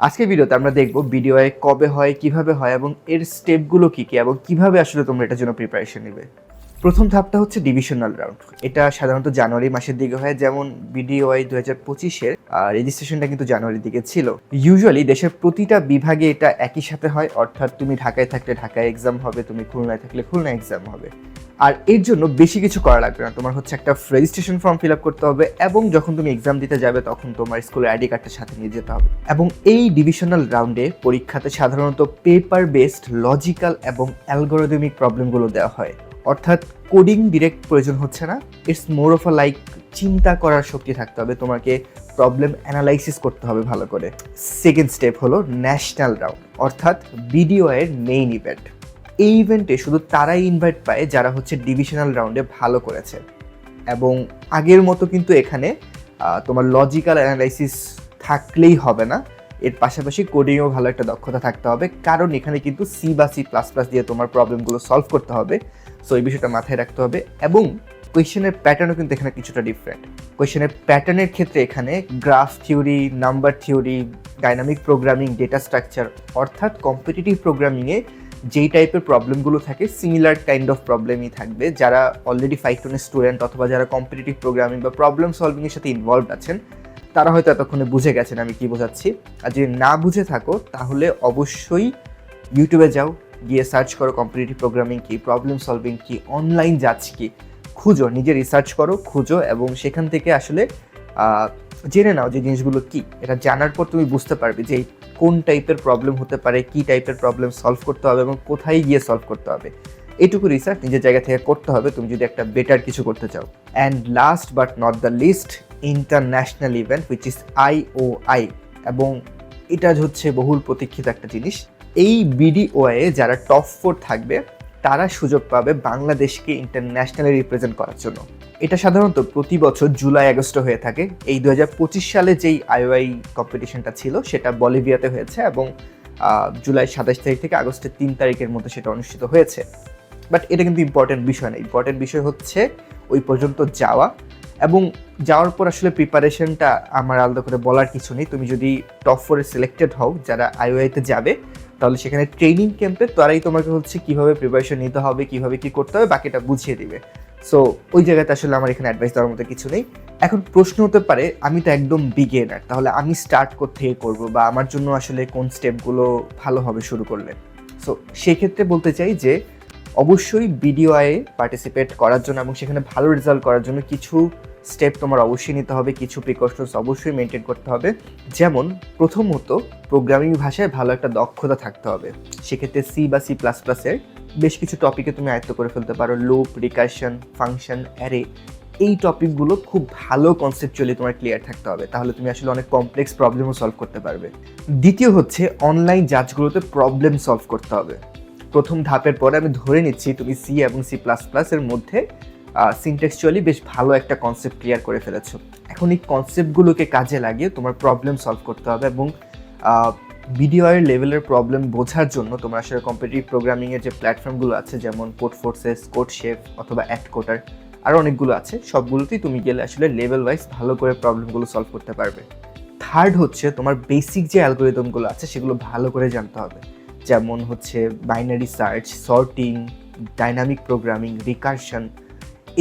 আজকের ভিডিওতে আমরা দেখব ভিডিওয়ে কবে হয়, কীভাবে হয় এবং এর স্টেপগুলো কী কী এবং কীভাবে আসলে তোমরা এটার জন্য প্রিপারেশন নেবে। প্রথম ধাপটা হচ্ছে ডিভিশনাল রাউন্ড এটা সাধারণত জানুয়ারি মাসের দিকে হয়, যেমন বিডিওয়াই দু হাজার পঁচিশের রেজিস্ট্রেশনটা কিন্তু জানুয়ারির দিকে ছিল। ইউজুয়ালি দেশের প্রতিটা বিভাগে এটা একই সাথে হয়, অর্থাৎ তুমি ঢাকায় থাকলে ঢাকায় এক্সাম হবে, তুমি খুলনায় থাকলে খুলনা এক্সাম হবে। আর এর জন্য বেশি কিছু করা লাগবে না। তোমার হচ্ছে একটা রেজিস্ট্রেশন ফর্ম ফিল আপ করতে হবে এবং যখন তুমি এক্সাম দিতে যাবে তখন তোমার স্কুলের আইডি কার্ডটা সাথে নিয়ে যেতে হবে। এবং এই ডিভিশনাল রাউন্ডে পরীক্ষাতে সাধারণত পেপার বেসড লজিক্যাল এবং অ্যালগোরিদমিক প্রবলেমগুলো দেওয়া হয়। অর্থাৎ কোডিং ডিরেক্ট প্রয়োজন হচ্ছে না। It's more of a like চিন্তা করার শক্তি থাকতে হবে। তোমাকে প্রবলেম অ্যানালাইসিস করতে হবে ভালো করে। সেকেন্ড স্টেপ হলো ন্যাশনাল রাউন্ড অর্থাৎ বিডিও এর মেইন ইভেন্ট এই ইভেন্টে শুধু তারাই ইনভাইট পায় যারা হচ্ছে ডিভিশনাল রাউন্ডে ভালো করেছে। এবং আগের মতো কিন্তু এখানে তোমার লজিক্যাল অ্যানালাইসিস থাকলেই হবে না। এর পাশাপাশি কোডিংও ভালো একটা দক্ষতা থাকতে হবে। কারণ এখানে কিন্তু সি বা সি প্লাস প্লাস দিয়ে তোমার প্রবলেমগুলো সলভ করতে হবে। সো এই বিষয়টা মাথায় রাখতে হবে। এবং কোয়েশনের প্যাটার্নও কিন্তু এখানে কিছুটা ডিফারেন্ট কোয়েশ্চেনের প্যাটার্নের ক্ষেত্রে এখানে graph theory number theory dynamic programming data structure অর্থাৎ কম্পিটিটিভ প্রোগ্রামিংয়ে যেই টাইপের প্রবলেমগুলো থাকে সিমিলার কাইন্ড অফ প্রবলেমই থাকবে। যারা অলরেডি ফাইভ টোনের স্টুডেন্ট অথবা যারা কম্পিটিটিভ প্রোগ্রামিং বা প্রবলেম সলভিংয়ের সাথে ইনভলভ আছেন, তারা হয়তো এতক্ষণে বুঝে গেছেন আমি কী বোঝাচ্ছি। আর যদি না বুঝে থাকো, তাহলে অবশ্যই ইউটিউবে যাও, গিয়ে সার্চ করো কম্পিটিটিভ প্রোগ্রামিং কি প্রবলেম সলভিং কি অনলাইন যাচ কি, খুঁজো, নিজে রিসার্চ করো, খুঁজো এবং সেখান থেকে আসলে জেনে নাও যে জিনিসগুলো কি। এটা জানার পর তুমি বুঝতে পারবে যে এই কোন টাইপের প্রবলেম হতে পারে, কি টাইপের প্রবলেম সলভ করতে হবে এবং কোথায় গিয়ে সলভ করতে হবে। এটুকু রিসার্চ নিজের জায়গা থেকে করতে হবে, তুমি যদি একটা বেটার কিছু করতে চাও। And last but not the least international event which O I এবং এটা হচ্ছে বহুল প্রতীক্ষিত একটা জিনিস। এই বিডিওয়ে যারা টপ ফোর থাকবে, তারা সুযোগ পাবে বাংলাদেশকে ইন্টারন্যাশনালি রিপ্রেজেন্ট করার জন্য। এটা সাধারণত প্রতি বছর জুলাই, আগস্টে হয়ে থাকে। এই দু হাজার পঁচিশ সালে যেই আইওআই কম্পিটিশনটা ছিল, সেটা বলিভিয়াতে হয়েছে এবং জুলাই সাতাশ তারিখ থেকে আগস্টের তিন তারিখের মধ্যে সেটা অনুষ্ঠিত হয়েছে। বাট এটা কিন্তু ইম্পর্টেন্ট বিষয় না। ইম্পর্টেন্ট বিষয় হচ্ছে ওই পর্যন্ত যাওয়া এবং যাওয়ার পর আসলে প্রিপারেশনটা আমার আলাদা করে বলার কিছু নেই। তুমি যদি টপ ফোরে সিলেক্টেড হও, যারা আইওআইতে যাবে, তাহলে সেখানে ট্রেনিং ক্যাম্পে তারাই তোমাকে হচ্ছে কীভাবে প্রিপারেশন নিতে হবে, কীভাবে কি করতে হবে, বাকিটা বুঝিয়ে দিবে। সো ওই জায়গাতে আসলে আমার এখানে অ্যাডভাইস দেওয়ার মতো কিছু নেই। এখন প্রশ্ন হতে পারে, আমি তো একদম বিগেনার তাহলে আমি স্টার্ট থেকে করব বা আমার জন্য আসলে কোন স্টেপগুলো ভালো হবে শুরু করলে? সো সেক্ষেত্রে বলতে চাই যে, অবশ্যই বিডিওআই পার্টিসিপেট করার জন্য এবং সেখানে ভালো রেজাল্ট করার জন্য কিছু স্টেপ তোমার অবশ্যই নিতে হবে, কিছু প্রিকশনস অবশ্যই মেনটেন করতে হবে। যেমন, প্রথমত প্রোগ্রামিং ভাষায় ভালো একটা দক্ষতা থাকতে হবে। সেক্ষেত্রে সি বা সি প্লাস প্লাসের বেশ কিছু টপিকে তুমি আয়ত্ত করে ফেলতে পারো। লুপ রিকার্শন ফাংশন অ্যারে এই টপিকগুলো খুব ভালো কনসেপচুয়ালি তোমার ক্লিয়ার থাকতে হবে। তাহলে তুমি আসলে অনেক কমপ্লেক্স প্রবলেমও সলভ করতে পারবে। দ্বিতীয় হচ্ছে অনলাইন জাজগুলোতে প্রবলেম সলভ করতে হবে। প্রথম ধাপের পরে আমি ধরে নিচ্ছি, তুমি সি এবং সি প্লাস প্লাসের মধ্যে সিনটেক্সচুয়ালি বেশ ভালো একটা কনসেপ্ট ক্লিয়ার করে ফেলেছো। এখন এই কনসেপ্টগুলোকে কাজে লাগিয়ে তোমার প্রবলেম সলভ করতে হবে এবং ভিডিওয়ের লেভেলের প্রবলেম বোঝার জন্য তোমরা আসলে কম্পিটিটিভ প্রোগ্রামিংয়ের যে প্ল্যাটফর্মগুলো আছে, যেমন কোড ফোর্সেস কোড শেফ অথবা অ্যাড কোটার আরও অনেকগুলো আছে। সবগুলোতেই তুমি গেলে আসলে লেভেল ওয়াইজ ভালো করে প্রবলেমগুলো সলভ করতে পারবে। থার্ড হচ্ছে তোমার বেসিক যে অ্যালগোরিদমগুলো আছে, সেগুলো ভালো করে জানতে হবে। যেমন হচ্ছে binary search sorting dynamic programming recursion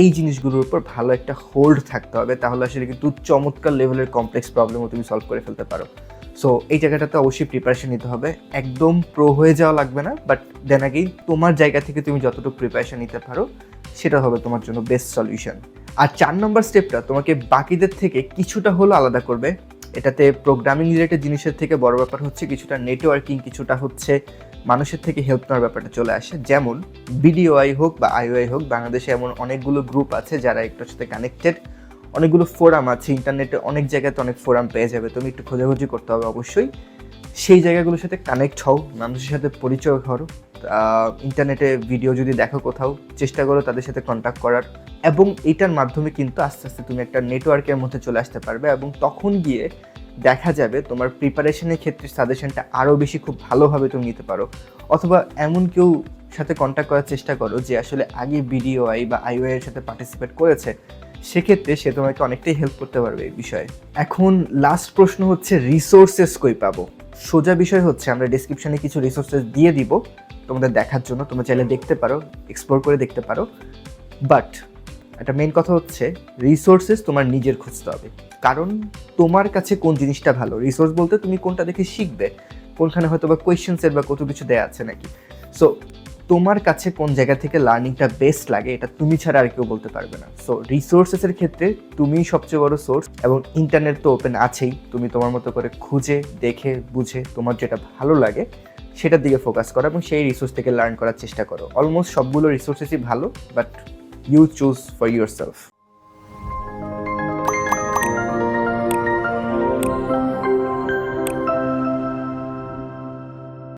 এই জিনিসগুলোর উপর ভালো একটা হোল্ড থাকতে হবে। তাহলে আসলে কিন্তু চমৎকার লেভেলের কমপ্লেক্স প্রবলেমও তুমি সলভ করে ফেলতে পারো। সো এই জায়গাটাতে অবশ্যই প্রিপারেশন নিতে হবে। একদম প্রো হয়ে যাওয়া লাগবে না বাট দেন আগেই তোমার জায়গা থেকে তুমি যতটুকু প্রিপারেশন নিতে পারো, সেটা হবে তোমার জন্য বেস্ট সলিউশন আর চার নম্বর স্টেপটা তোমাকে বাকিদের থেকে কিছুটা হলো আলাদা করবে। এটাতে প্রোগ্রামিং রিলেটেড জিনিসের থেকে বড় ব্যাপার হচ্ছে কিছুটা নেটওয়ার্কিং কিছুটা হচ্ছে মানুষের থেকে হেল্প নেওয়ার ব্যাপারটা চলে আসে। যেমন বিডিওআই হোক বা আইওআই হোক, বাংলাদেশে এমন অনেকগুলো গ্রুপ আছে যারা একটার সাথে কানেক্টেড অনেকগুলো ফোরাম আছে ইন্টারনেটে অনেক জায়গাতে অনেক ফোরাম পেয়ে যাবে, তুমি একটু খোঁজাখুঁজি করতে হবে অবশ্যই। সেই জায়গাগুলোর সাথে কানেক্ট হও, মানুষের সাথে পরিচয় করো ইন্টারনেটে ভিডিও যদি দেখো কোথাও, চেষ্টা করো তাদের সাথে কন্ট্যাক্ট করার। এবং এটার মাধ্যমে কিন্তু আস্তে আস্তে তুমি একটা নেটওয়ার্কের মধ্যে চলে আসতে পারবে এবং তখন গিয়ে দেখা যাবে তোমার প্রিপারেশনের ক্ষেত্রে সাজেশনটা আরও বেশি খুব ভালোভাবে তুমি নিতে পারো। অথবা এমন কেউ সাথে কন্ট্যাক্ট করার চেষ্টা করো যে আসলে আগে বিডিওআই বা আইওআই এর সাথে পার্টিসিপেট করেছে সেক্ষেত্রে সে তোমাকে অনেকটাই হেল্প করতে পারবে এই বিষয়ে। এখন লাস্ট প্রশ্ন হচ্ছে রিসোর্সেস কই পাবো? সোজা বিষয় হচ্ছে, আমরা ডিসক্রিপশনে কিছু রিসোর্সেস দিয়ে দিব, তোমাদের দেখার জন্য। তোমরা চাইলে দেখতে পারো এক্সপ্লোর করে দেখতে পারো। বাট একটা মেন কথা হচ্ছে রিসোর্সেস তোমার নিজের খুঁজতে হবে। কারণ তোমার কাছে কোন জিনিসটা ভালো? রিসোর্স বলতে তুমি কোনটা দেখে শিখবে? কোনখানে হয়তো বা কোয়েশ্চেন্সের বা কত কিছু দেওয়া আছে নাকি? সো তোমার কাছে কোন জায়গা থেকে লার্নিংটা বেস্ট লাগে, এটা তুমি ছাড়া আর কেউ বলতে পারবে না। সো রিসোর্সেসের ক্ষেত্রে তুমি সবচেয়ে বড় সোর্স এবং ইন্টারনেট তো ওপেন আছেই। তুমি তোমার মতো করে খুঁজে, দেখে, বুঝে তোমার যেটা ভালো লাগে, সেটার দিকে ফোকাস করো এবং সেই রিসোর্স থেকে লার্ন করার চেষ্টা করো। অলমোস্ট সবগুলো রিসোর্সেসই ভালো but you choose for yourself